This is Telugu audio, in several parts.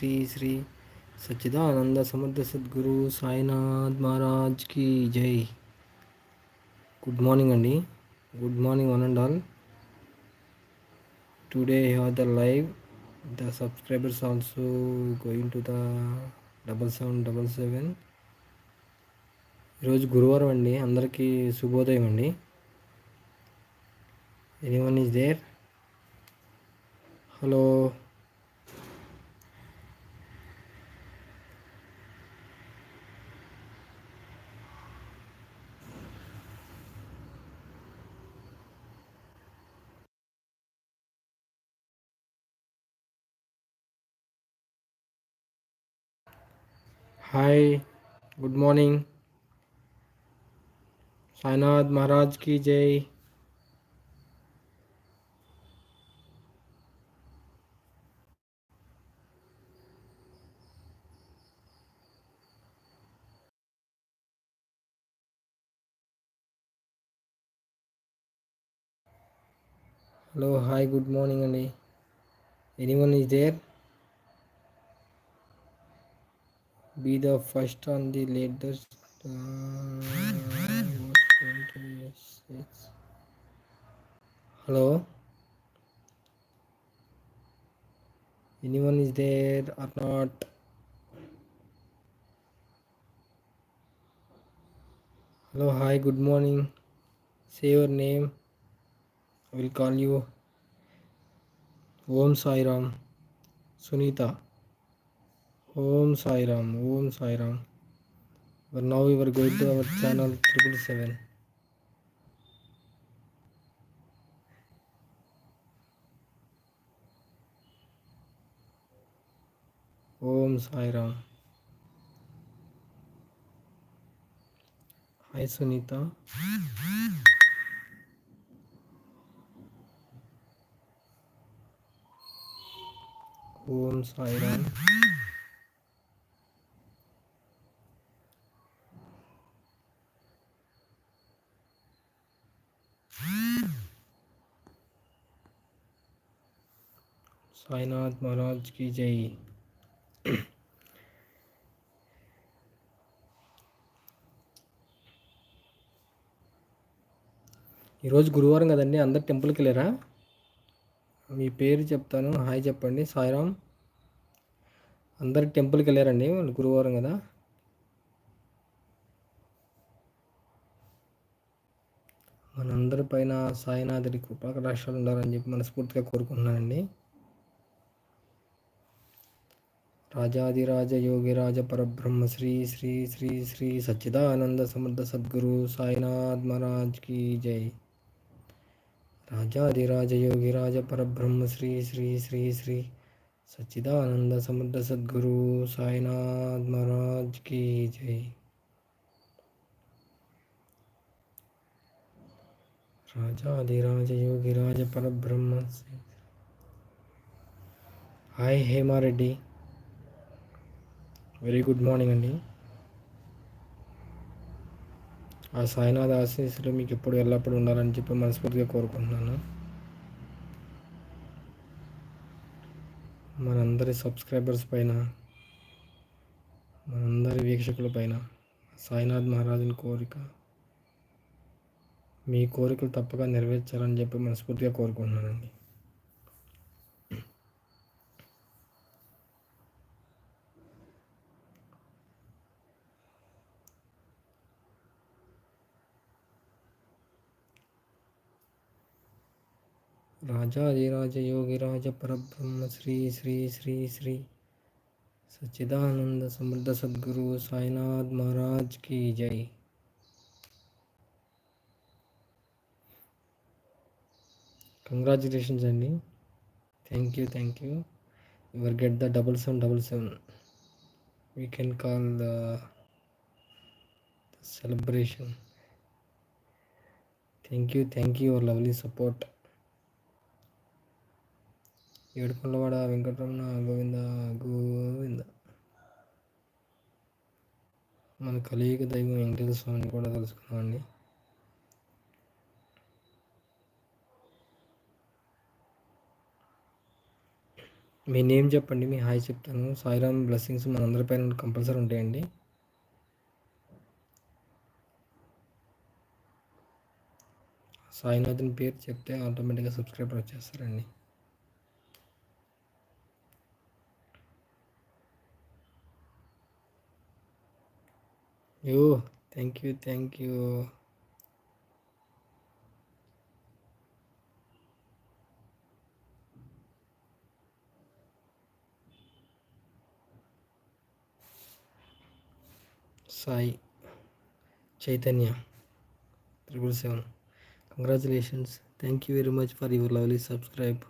శ్రీ శ్రీ సచ్చిదానంద సమర్థ సద్గురు సాయినాథ్ మహారాజ్కి జై. గుడ్ మార్నింగ్ అండి. Good morning one and all today have the live the subscribers also going to the double seven double seven ఈరోజు గురువారం అండి. అందరికీ శుభోదయం అండి. Anyone is there hello hi good morning Sainath Maharaj की जय hello hi good morning and anyone is there? Be the first on the latest uh, hello? Anyone is there or not? Hello hi good morning. Say your name. I will call you. Om sai ram. Sunita Om Sairam Om Sairam But now we were going to our channel triple seven. Om Sairam hi Sunita Om Sairam Sainath Maharaj Sainath మహారాజ్కి జై ఈరోజు గురువారం కదండి అందరు టెంపుల్కి వెళ్ళారా? మీ పేరు చెప్తాను హాయ్ చెప్పండి. సాయిరామ్ అందరు టెంపుల్కి వెళ్ళారండి వాళ్ళు గురువారం కదా? మనందరి పైన సాయినాథుడి కృపాకటాక్షాలు ఉండాలని చెప్పి మనస్ఫూర్తిగా కోరుకుంటున్నానండి. राजाधिराज योगिराज परब्रह्म श्री श्री श्री श्री सच्चिदानंद समर्थ सद्गुरु साईनाथ महाराज की जय। राजाधिराज योगिराज परब्रह्म श्री श्री श्री श्री सच्चिदानंद समर्थ सद्गुरु साईनाथ महाराज की जय। राजाधिराज योगिराज परब्रह्म Shri hi Hema Reddy very good morning అండి. ఆ సాయినాథ్ ఆశీస్సులు మీకు ఎప్పుడు ఎల్లప్పుడు ఉండాలని చెప్పి మనస్ఫూర్తిగా కోరుకుంటున్నాను. మనందరి సబ్స్క్రైబర్స్ పైన మనందరి వీక్షకుల పైన సాయినాథ్ మహారాజుని కోరిక మీ కోరికలు తప్పక నెరవేర్చాలని చెప్పి మనస్ఫూర్తిగా కోరుకుంటున్నానండి. రాజాదిరాజ యోగిరాజ పరబ్రహ్మ శ్రీ శ్రీ శ్రీ శ్రీ సచ్చిదానంద సమృద్ధ సద్గురు సాయినాథ్ మహారాజ్ కి జై కంగ్రాచులేషన్స్ అండి thank you thank you your get the double seven double seven we can call the celebration thank you thank you your lovely support ఏడుకొండవాడ Venkataramana Govinda Govinda. మన కలియుగ దైవం వెంకటేశ్వర స్వామిని కూడా తెలుసుకున్నామండి. మీ నేమ్ చెప్పండి మీ హాయ్ చెప్తాను. సాయిరామ్ బ్లెస్సింగ్స్ మన అందరిపైన కంపల్సరీ ఉంటాయండి. సాయినాథన్ పేరు చెప్తే ఆటోమేటిక్గా సబ్స్క్రైబర్ వచ్చేస్తారండి. You, thank you, thank you. Sai Chaitanya Triple Seven. Congratulations. Thank you very much for your lovely subscribe.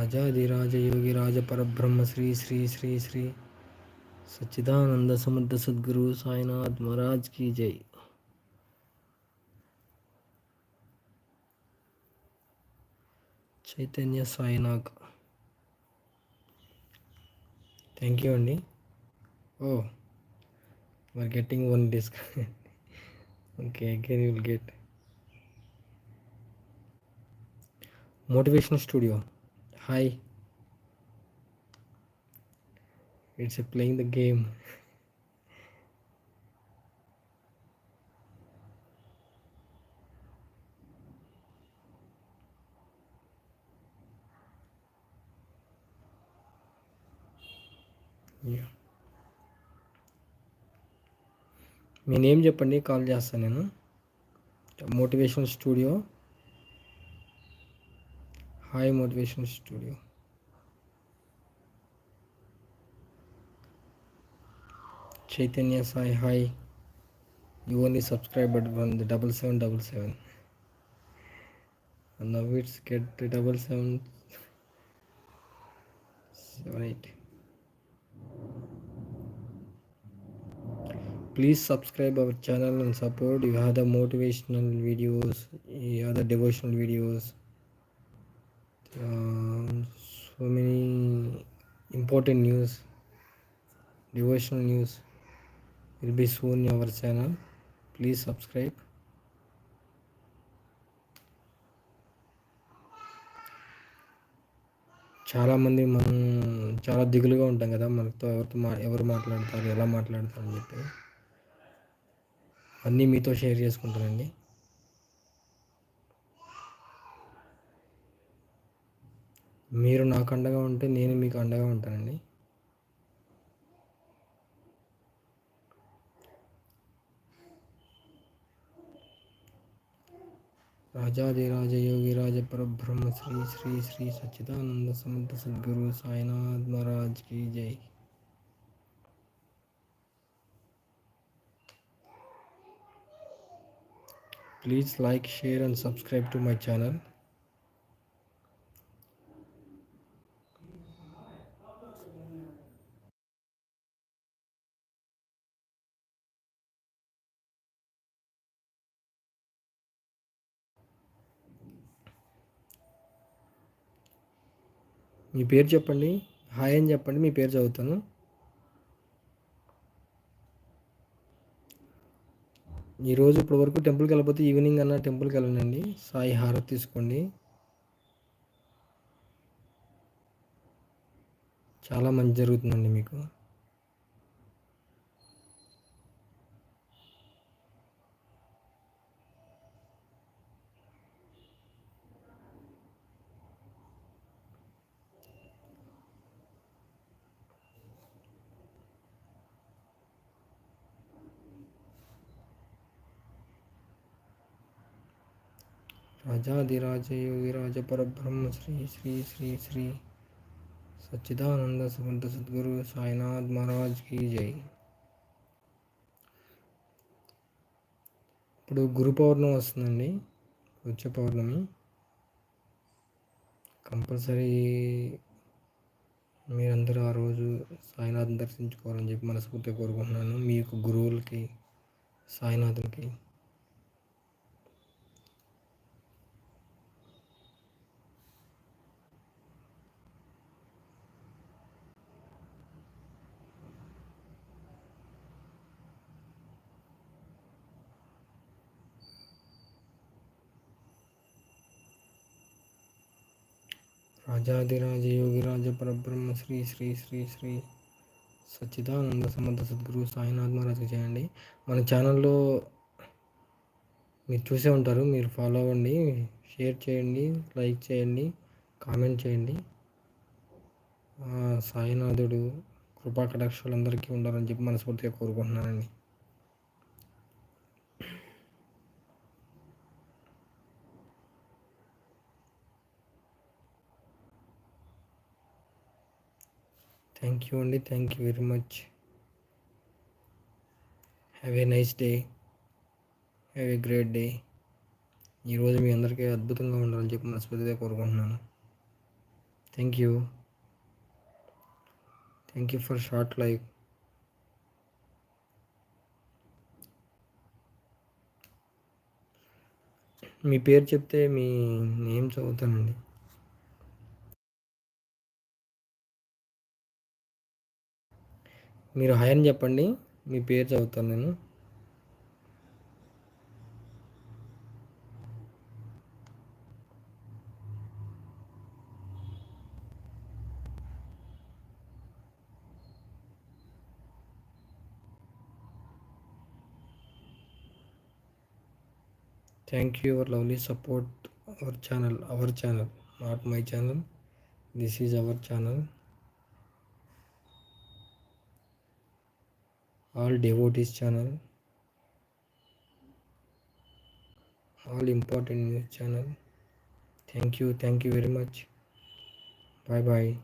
Your lovely subscribe రాజాదిరాజ యోగి రాజ పరబ్రహ్మ శ్రీ శ్రీ శ్రీ శ్రీ సచ్చిదానంద సమర్థ సద్గురు సాయినాథ్ మహారాజ్ की జై చైతన్య సాయినాథ్ థ్యాంక్ యూ అండి ఓ we're getting one disc okay again you will get motivation studio hi it's a playing the game yeah me name చెప్పండి కాల్ చేస్తాను నేను motivation studio High Motivation Studio. Chaitanya Sai, hi. You only subscribe but one, the double seven double seven. And now it's get the double seven seven eight. Please subscribe our channel and support. You have the motivational videos, you have the devotional videos. So many important news devotional news will be soon your channel please subscribe చాలామంది మనం చాలా దిగులుగా ఉంటాం కదా మనతో ఎవరితో మా ఎవరు మాట్లాడతారు ఎలా మాట్లాడతారని చెప్పి. అన్నీ మీతో షేర్ చేసుకుంటానండి. మీరు నాకు అండగా ఉంటే నేను మీకు అండగా ఉంటానండి. రాజాదిరాజ యోగి రాజ పరబ్రహ్మ శ్రీ శ్రీ శ్రీ సచ్చిదానంద సమర్థ సద్గురు సాయినాథ్ మహారాజ్ జై. Please like share and subscribe to my channel. మీ పేరు చెప్పండి. హాయ్ అని చెప్పండి. మీ పేరు చదువుతాను. ఈరోజు ఇప్పటి వరకు టెంపుల్కి వెళ్ళిపోతే ఈవినింగ్ అన్న టెంపుల్కి వెళ్ళనండి. సాయి హారతి తీసుకోండి. చాలా మంచి జరుగుతుందండి మీకు. రాజాదిరాజ యోగిరాజ పరబ్రహ్మ శ్రీ శ్రీ శ్రీ శ్రీ సచ్చిదానంద సమర్థ సద్గురు సాయినాథ్ మహారాజ్కి జై. ఇప్పుడు గురు పౌర్ణమి వస్తుందండి. వచ్చే పౌర్ణమి. కంపల్సరీ మీరందరూ ఆ రోజు సాయినాథ్ని దర్శించుకోవాలని చెప్పి మనస్ఫూర్తిగా కోరుకుంటున్నాను. మీ యొక్క గురువులకి సాయినాథులకి. రాజాదిరాజ యోగిరాజ పరబ్రహ్మ శ్రీ శ్రీ శ్రీ శ్రీ సచ్చిదానంద సమర్థ సద్గురు సాయినాథ్ మహారాజ్కి చేయండి. మన ఛానల్లో మీరు చూసే ఉంటారు మీరు ఫాలో అవ్వండి షేర్ చేయండి లైక్ చేయండి కామెంట్ చేయండి. సాయినాథుడు కృపా కటాక్షాలు అందరికీ ఉండాలని చెప్పి మనస్ఫూర్తిగా కోరుకుంటున్నానండి. థ్యాంక్ యూ అండి thank you very much have a nice day have a great day ఈరోజు మీ అందరికీ అద్భుతంగా ఉండాలని చెప్పి మనస్ఫూర్తిగా కోరుకుంటున్నాను. Thank you thank you for short life మీ పేరు చెప్తే మీ నేమ్ చదువుతానండి. మీరు హాయ్ అని చెప్పండి. మీ పేరు చదువుతాను నేను. Thank you our lovely support our channel our channel not my channel this is our channel all devotees channel. All important news channel. Thank you thank you very much. Bye bye.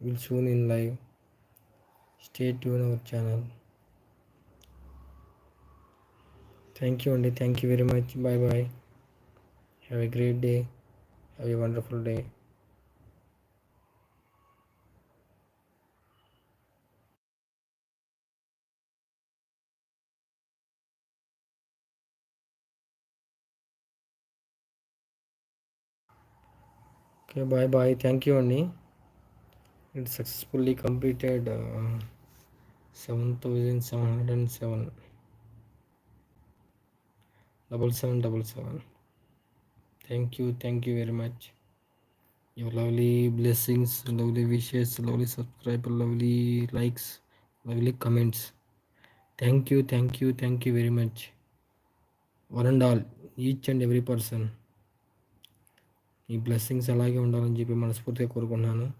We'll soon in live. Stay tuned our channel. Thank you only thank you very much. Bye bye. Have a great day. Have a wonderful day okay bye bye. Thank you only it successfully completed uh, 7707 double seven double seven. Thank you thank you very much. Your lovely blessings lovely wishes lovely subscribe lovely likes lovely comments. Thank you thank you thank you very much. One and all each and every person. ఈ బ్లెస్సింగ్స్ అలాగే ఉండాలని చెప్పి మనస్ఫూర్తిగా కోరుకుంటున్నాను.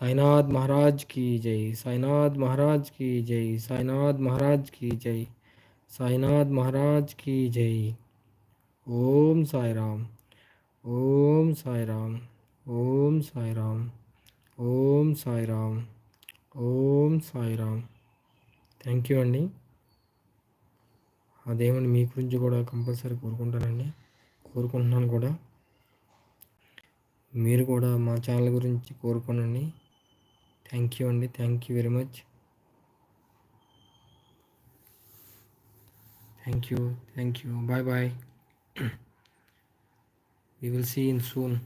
సాయినాథ్ మహారాజ్కి జై. సాయినాథ్ మహారాజ్కి జై. సాయినాథ్ మహారాజ్కి జై. సాయినాథ్ మహారాజ్కి జై. ఓం సాయిరామ్. ఓం సాయిరామ్. ఓం సాయిరామ్. ఓం సాయిరామ్. ఓం సాయిరామ్. థ్యాంక్ యూ అండి. అదేమండి మీ గురించి కూడా కంపల్సరీ కోరుకుంటానండి. కోరుకుంటున్నాను కూడా. మీరు కూడా మా ఛానల్ గురించి కోరుకోనండి. థ్యాంక్ యూ అండి. Thank you very much. Thank you. Thank you. Bye bye. We will see in soon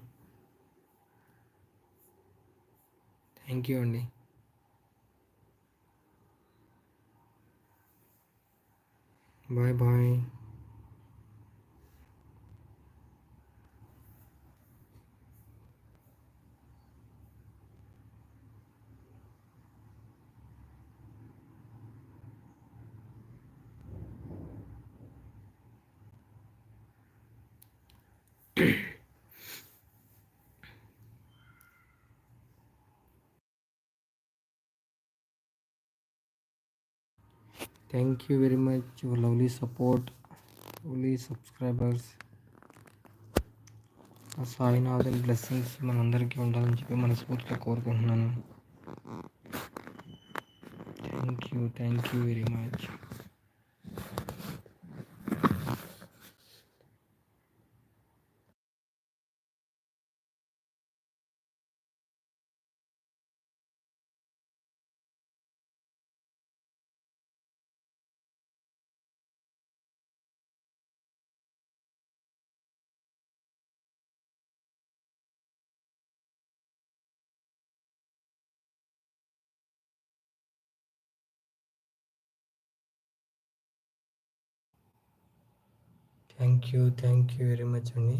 thank you అండి. Bye bye. thank you very much your lovely support lovely subscribers ఆ సాయినాథన్ బ్లెస్సింగ్స్ మనందరికీ ఉండాలని చెప్పి మనస్ఫూర్తిగా కోరుకుంటున్నాను thank you thank you very much thank you thank you very much అండి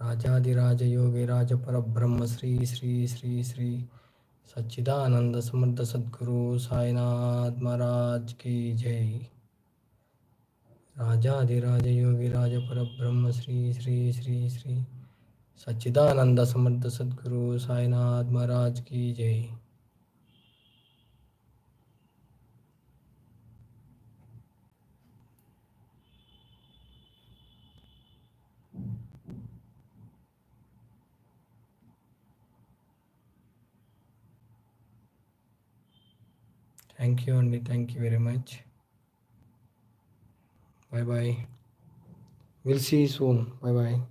రాజాదిరాజయోగిరాజ పరబ్రహ్మ శ్రీ శ్రీ శ్రీ శ్రీ సచ్చిదానంద సమర్థ సద్గురు సాయినాథ్ మహారాజ్ की జై రాజాదిరాజయోగిరాజ పరబ్రహ్మ శ్రీ శ్రీ శ్రీ శ్రీ సచ్చిదానంద సమర్థ సద్గురు సాయినాథ్ మహారాజ్ की Thank you, Andy. Thank you very much. Bye bye. We'll see you soon. Bye bye.